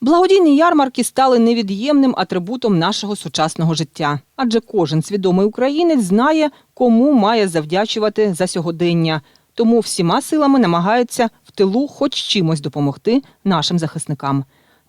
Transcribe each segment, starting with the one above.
Благодійні ярмарки стали невід'ємним атрибутом нашого сучасного життя, адже кожен свідомий українець знає, кому має завдячувати за сьогодення. Тому всіма силами намагаються в тилу хоч чимось допомогти нашим захисникам.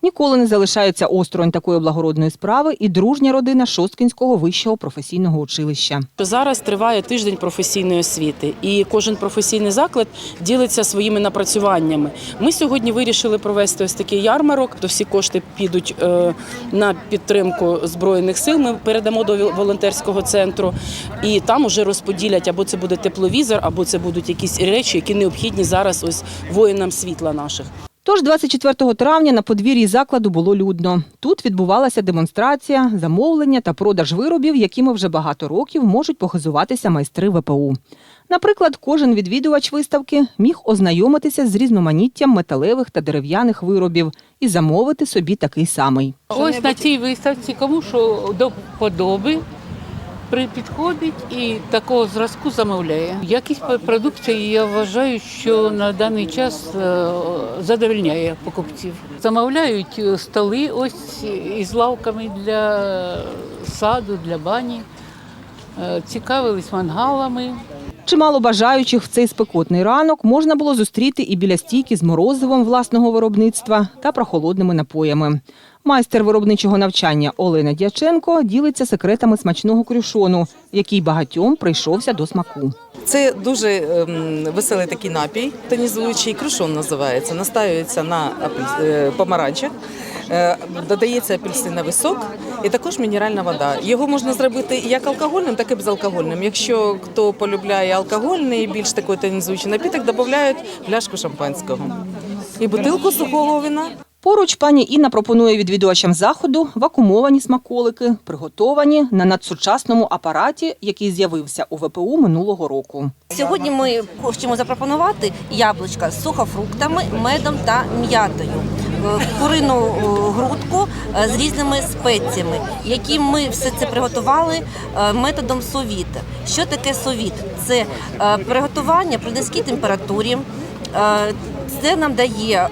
Ніколи не залишається осторонь такої благородної справи і дружня родина Шосткінського вищого професійного училища. Зараз триває тиждень професійної освіти, і кожен професійний заклад ділиться своїми напрацюваннями. Ми сьогодні вирішили провести ось такий ярмарок. То всі кошти підуть е, на підтримку збройних сил. Ми передамо до волонтерського центру, і там уже розподілять або це буде тепловізор, або це будуть якісь речі, які необхідні зараз ось воїнам світла наших. Тож 24 травня на подвір'ї закладу було людно. Тут відбувалася демонстрація, замовлення та продаж виробів, якими вже багато років можуть похизуватися майстри ВПУ. Наприклад, кожен відвідувач виставки міг ознайомитися з різноманіттям металевих та дерев'яних виробів і замовити собі такий самий. Ось на цій виставці кому що до вподоби при- підходить і такого зразку замовляє. Якість продукції я вважаю, що на даний час е, задовольняє покупців. Замовляють е, столи ось із лавками для саду, для бані, Е, цікавились мангалами. Чимало бажаючих в цей спекотний ранок можна було зустріти і біля стійки з морозивом власного виробництва та прохолодними напоями. Майстер виробничого навчання Олена Дяченко ділиться секретами смачного крюшону, який багатьом прийшовся до смаку. Це дуже ем, веселий такий напій, тонізуючий, крушон називається. Настаюється на е, помаранчах, е, додається апельсиновий сок і також мінеральна вода. Його можна зробити як алкогольним, так і безалкогольним. Якщо хто полюбляє алкогольний, більш такий тонізуючий напіток, додають пляшку шампанського і бутилку сухого вина. Поруч пані Інна пропонує відвідувачам заходу вакуумовані смаколики, приготовані на надсучасному апараті, який з'явився у ВПУ минулого року. Сьогодні ми хочемо запропонувати яблучка з сухофруктами, медом та м'ятою, Е, курину е, грудку е, з різними спеціями, які ми все це приготували методом совіт. Що таке совіт? Це приготування при низькій температурі. Це нам дає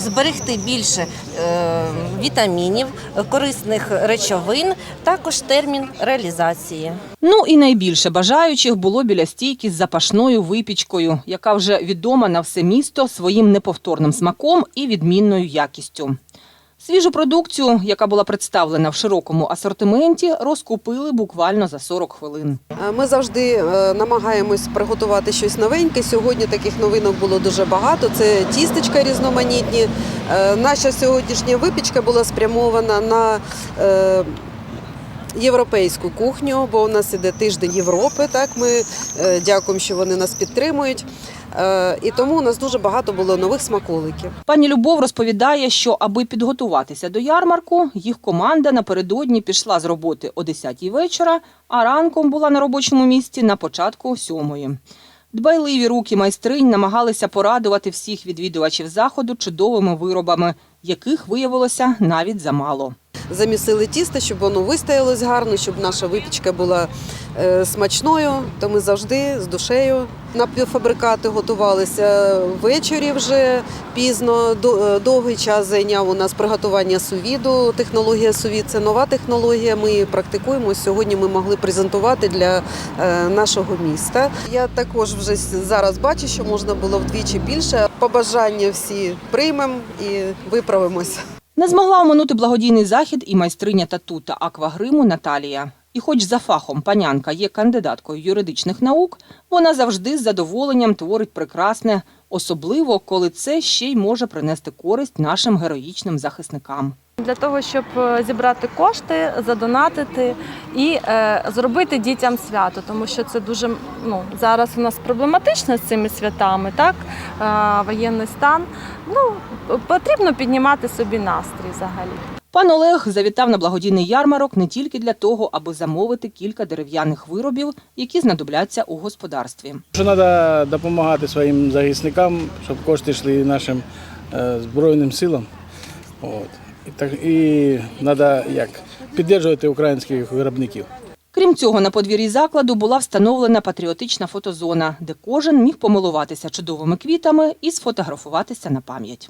зберегти більше е, вітамінів, корисних речовин, також термін реалізації. Ну і найбільше бажаючих було біля стійки з запашною випічкою, яка вже відома на все місто своїм неповторним смаком і відмінною якістю. Свіжу продукцію, яка була представлена в широкому асортименті, розкупили буквально за 40 хвилин. Е, Ми завжди е, намагаємось приготувати щось новеньке. Сьогодні таких новинок було дуже багато. Це тістечка різноманітні. Е, Наша сьогоднішня випічка була спрямована на європейську кухню, бо у нас іде тиждень Європи. Так ми дякуємо, що вони нас підтримують. Е, І тому у нас дуже багато було нових смаколиків. Пані Любов розповідає, що аби підготуватися до ярмарку, їх команда напередодні пішла з роботи о 10-й вечора, а ранком була на робочому місці на початку 7-ї. Дбайливі руки майстринь намагалися порадувати всіх відвідувачів заходу чудовими виробами, яких виявилося навіть замало. Замісили тісто, щоб воно вистоялось гарно, щоб наша випічка була е, смачною. То ми завжди з душею напівфабрикати готувалися. Ввечері вже пізно, е, довгий час зайняв у нас приготування сувіду. Технологія сувід це нова технологія. Ми її практикуємо. Сьогодні ми могли презентувати для е, нашого міста. Я також вже зараз бачу, що можна було вдвічі більше. Побажання всі приймемо і виправимось. Не змогла оминути благодійний захід і майстриня тату та аквагриму Наталія. І хоч за фахом панянка є кандидаткою юридичних наук, вона завжди з задоволенням творить прекрасне, особливо коли це ще й може принести користь нашим героїчним захисникам. Для того, щоб е, зібрати кошти, задонатити і е, зробити дітям свято, тому що це дуже ну зараз у нас проблематично з цими святами, так е, воєнний стан. Ну потрібно піднімати собі настрій взагалі. Пан Олег завітав на благодійний ярмарок не тільки для того, аби замовити кілька дерев'яних виробів, які знадобляться у господарстві. Що треба допомагати своїм захисникам, щоб кошти йшли нашим е, Збройним силам. От. Так, і треба як, підтримувати українських виробників. Крім цього, на подвір'ї закладу була встановлена патріотична фотозона, де кожен міг помилуватися чудовими квітами і сфотографуватися на пам'ять.